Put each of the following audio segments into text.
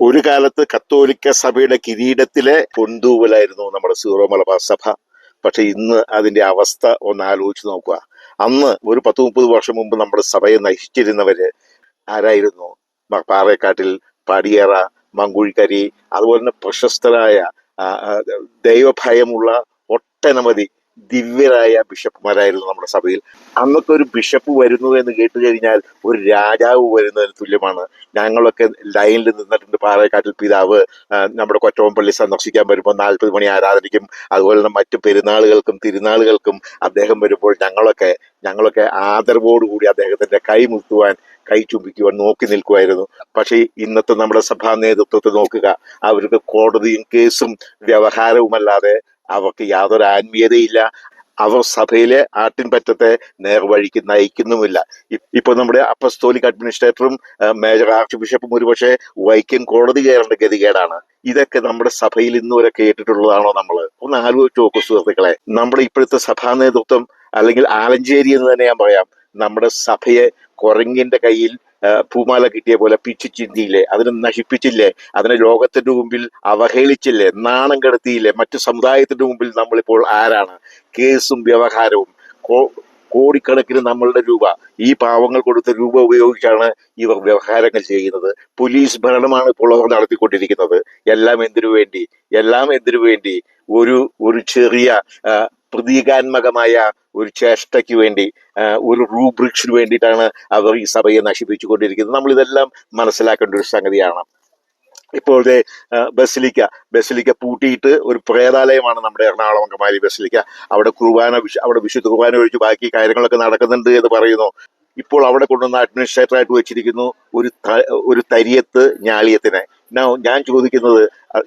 ഒരു കാലത്ത് കത്തോലിക്ക സഭയുടെ കിരീടത്തിലെ പൊന്തൂവലായിരുന്നു നമ്മുടെ സീറോ മലബാർ സഭ. പക്ഷെ ഇന്ന് അതിന്റെ അവസ്ഥ ഒന്ന് ആലോചിച്ച് നോക്കുക. അന്ന് ഒരു പത്ത് മുപ്പത് വർഷം മുമ്പ് നമ്മുടെ സഭയെ നയിച്ചിരുന്നവര് ആരായിരുന്നു? പാറേക്കാട്ടിൽ പടിയറ മങ്കുഴിക്കരി അതുപോലെ തന്നെ പ്രശസ്തരായ ദൈവഭയമുള്ള ഒട്ടനവധി ദിവ്യരായ ബിഷപ്പുമാരായിരുന്നു നമ്മുടെ സഭയിൽ. അന്നൊക്കെ ഒരു ബിഷപ്പ് വരുന്നു എന്ന് കേട്ട് കഴിഞ്ഞാൽ ഒരു രാജാവ് വരുന്നതിന് തുല്യമാണ്. ഞങ്ങളൊക്കെ ലൈനിൽ നിന്നിട്ടുണ്ട് പാറേക്കാട്ടിൽ പിതാവ് നമ്മുടെ കൊറ്റവമ്പള്ളി സന്ദർശിക്കാൻ വരുമ്പോൾ നാൽപ്പത് മണി ആരാധനയ്ക്കും അതുപോലെ തന്നെ മറ്റു പെരുന്നാളുകൾക്കും തിരുനാളുകൾക്കും അദ്ദേഹം വരുമ്പോൾ ഞങ്ങളൊക്കെ ഞങ്ങളൊക്കെ ആദരവോടുകൂടി അദ്ദേഹത്തിന്റെ കൈ മുത്തുവാൻ കൈ ചുംബിക്കുവാൻ നോക്കി നിൽക്കുമായിരുന്നു പക്ഷേ ഇന്നത്തെ നമ്മുടെ സഭാ നേതൃത്വത്തെ നോക്കുക അവർക്ക് കോടതിയും കേസും വ്യവഹാരവുമല്ലാതെ അവർക്ക് യാതൊരു ആത്മീയതയില്ല. അവർ സഭയിലെ ആട്ടിൻപറ്റത്തെ നേർവഴിക്ക് നയിക്കുന്നുമില്ല. ഇപ്പൊ നമ്മുടെ അപ്പസ്തോലിക് അഡ്മിനിസ്ട്രേറ്ററും മേജർ ആർച്ച് ബിഷപ്പും ഒരുപക്ഷെ വൈക്കം കോടതി കയറേണ്ട ഗതികേടാണ്. ഇതൊക്കെ നമ്മുടെ സഭയിൽ ഇന്ന് വരെ കേട്ടിട്ടുള്ളതാണോ നമ്മൾ ഒന്ന് ആലോചിച്ച് നോക്കൂ സുഹൃത്തുക്കളെ. നമ്മുടെ ഇപ്പോഴത്തെ സഭാ നേതൃത്വം അല്ലെങ്കിൽ ആലഞ്ചേരി എന്ന് തന്നെ ഞാൻ പറയാം നമ്മുടെ സഭയെ കുരങ്ങിന്റെ കയ്യിൽ പൂമാല കിട്ടിയ പോലെ പിച്ചു ചിന്തിയില്ലേ? അതിനെ നശിപ്പിച്ചില്ലേ? അതിനെ ലോകത്തിന്റെ മുമ്പിൽ അവഹേളിച്ചില്ലേ? നാണം കെടുത്തിയില്ലേ? മറ്റു സമുദായത്തിന്റെ മുമ്പിൽ നമ്മളിപ്പോൾ ആരാണ്? കേസും വ്യവഹാരവും. കോടിക്കണക്കിന് നമ്മളുടെ രൂപ. ഈ പാവങ്ങൾ കൊടുത്ത രൂപ ഉപയോഗിച്ചാണ് ഇവർ വ്യവഹാരങ്ങൾ ചെയ്യുന്നത്. പോലീസ് ഭരണമാണ് ഇപ്പോൾ അവർ നടത്തിക്കൊണ്ടിരിക്കുന്നത്. എല്ലാം എന്തിനു വേണ്ടി? എല്ലാം എന്തിനു വേണ്ടി? ഒരു ഒരു ചെറിയ പ്രതീകാത്മകമായ ഒരു ചേഷ്ടയ്ക്ക് വേണ്ടി ഒരു റൂബ്രിക്സിന് വേണ്ടിയിട്ടാണ് അവർ ഈ സഭയെ നമ്മൾ ഇതെല്ലാം മനസ്സിലാക്കേണ്ട ഒരു സംഗതിയാണ്. ഇപ്പോഴത്തെ ബസിലിക്ക. ബസിലിക്ക പൂട്ടിയിട്ട് ഒരു പ്രേതാലയമാണ് നമ്മുടെ എറണാകുളം അങ്കമാലി ബസിലിക്ക. അവിടെ കുർബാന വിശു അവിടെ വിശുദ്ധ കുർബാന ഒഴിച്ച് ബാക്കി കാര്യങ്ങളൊക്കെ നടക്കുന്നുണ്ട് എന്ന് പറയുന്നു. ഇപ്പോൾ അവിടെ കൊണ്ടുവന്ന അഡ്മിനിസ്ട്രേറ്റർ ആയിട്ട് വെച്ചിരിക്കുന്നു ഒരു ഒരു തരിയത്ത് ഞാളിയത്തിനെ. ഞാൻ ചോദിക്കുന്നത്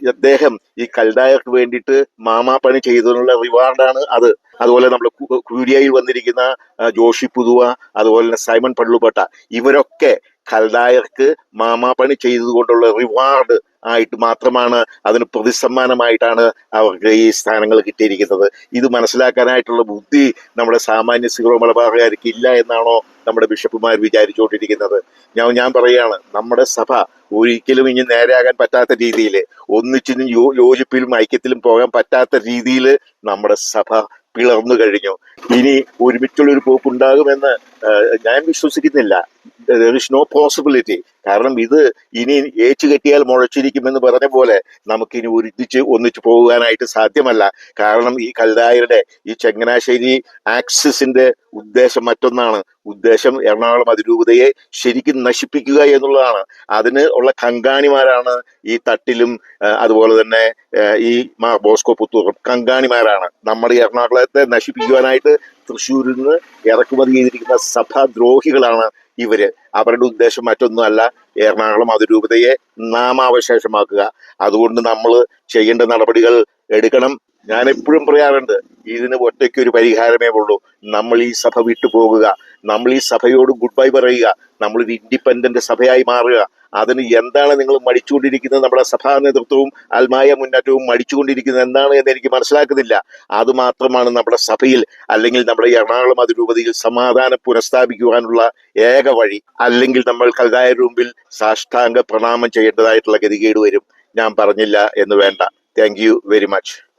അദ്ദേഹം ഈ കൽദായർക്ക് വേണ്ടിയിട്ട് മാമാപ്പണി ചെയ്തതിനുള്ള റിവാർഡാണ് അത്. അതുപോലെ നമ്മൾ കുരിയയിൽ വന്നിരിക്കുന്ന ജോഷി പുതുവ അതുപോലെ തന്നെ സൈമൺ പള്ളുപട്ട ഇവരൊക്കെ കൽദായർക്ക് മാമാപ്പണി ചെയ്തതുകൊണ്ടുള്ള റിവാർഡ് ആയിട്ട് മാത്രമാണ് അതിന് പ്രതിസമ്മാനമായിട്ടാണ് അവർക്ക് ഈ സ്ഥാനങ്ങൾ കിട്ടിയിരിക്കുന്നത്. ഇത് മനസ്സിലാക്കാനായിട്ടുള്ള ബുദ്ധി നമ്മുടെ സാമാന്യ സീറോ മലബാറുകാർക്ക് ഇല്ല എന്നാണോ നമ്മുടെ ബിഷപ്പുമാർ വിചാരിച്ചുകൊണ്ടിരിക്കുന്നത്. ഞാൻ ഞാൻ പറയുകയാണ് നമ്മുടെ സഭ ഒരിക്കലും ഇനി നേരെയാകാൻ പറ്റാത്ത രീതിയിൽ ഒന്നിച്ചിനും യോ യോജിപ്പിലും ഐക്യത്തിലും പോകാൻ പറ്റാത്ത രീതിയിൽ നമ്മുടെ സഭ പിളർന്നു കഴിഞ്ഞു. ഇനി ഒരുമിച്ചുള്ളൊരു പോക്ക് ഉണ്ടാകുമെന്ന് ഞാൻ വിശ്വസിക്കുന്നില്ല. ദർ ഇസ് നോ പോസിബിലിറ്റി കാരണം ഇത് ഇനി ഏച്ചു കെട്ടിയാൽ മുഴച്ചിരിക്കുമെന്ന് പറഞ്ഞ പോലെ നമുക്കിനി ഒരുമിച്ച് ഒന്നിച്ചു പോകാനായിട്ട് സാധ്യമല്ല. കാരണം ഈ കൽദായരുടെ ഈ ചങ്ങനാശ്ശേരി ആക്സിസിന്റെ ഉദ്ദേശം മറ്റൊന്നാണ്. ഉദ്ദേശം എറണാകുളം അതിരൂപതയെ ശരിക്കും നശിപ്പിക്കുക എന്നുള്ളതാണ്. അതിന് ഉള്ള കങ്കാണിമാരാണ് ഈ തട്ടിലും അതുപോലെ തന്നെ ഈ മാ ബോസ്കോ പുത്തൂറും കങ്കാണിമാരാണ്. നമ്മുടെ എറണാകുളത്തെ നശിപ്പിക്കുവാനായിട്ട് തൃശ്ശൂരിൽ നിന്ന് ഇറക്കുമതി ചെയ്തിരിക്കുന്ന സഭാദ്രോഹികളാണ് ഇവർ അവരുടെ ഉദ്ദേശം മറ്റൊന്നുമല്ല എറണാകുളം അതിരൂപതയെ നാമാവശേഷമാക്കുക. അതുകൊണ്ട് നമ്മൾ ചെയ്യേണ്ട നടപടികൾ എടുക്കണം. ഞാൻ എപ്പോഴും പറയാറുണ്ട് ഇതിന് ഒറ്റയ്ക്ക് ഒരു പരിഹാരമേ ഉള്ളൂ. നമ്മൾ ഈ സഭ വിട്ടു പോകുക നമ്മൾ ഈ സഭയോട് ഗുഡ് ബൈ പറയുക നമ്മളൊരു ഇൻഡിപെൻഡന്റ് സഭയായി മാറുക. അതിന് എന്താണ് നിങ്ങൾ മടിച്ചുകൊണ്ടിരിക്കുന്നത്? നമ്മുടെ സഭാ നേതൃത്വവും ആത്മായ മുന്നേറ്റവും മടിച്ചുകൊണ്ടിരിക്കുന്നത് എന്താണ് എന്ന് എനിക്ക് മനസ്സിലാക്കുന്നില്ല. അത് മാത്രമാണ് നമ്മുടെ സഭയിൽ അല്ലെങ്കിൽ നമ്മുടെ എറണാകുളം അതിരൂപതയിൽ സമാധാനം പുനഃസ്ഥാപിക്കുവാനുള്ള ഏക വഴി. അല്ലെങ്കിൽ നമ്മൾ കൽതായ മുമ്പിൽ സാഷ്ടാംഗ പ്രണാമം ചെയ്യേണ്ടതായിട്ടുള്ള ഗതികേട് വരും. ഞാൻ പറഞ്ഞില്ല എന്ന് വേണ്ട. Thank very much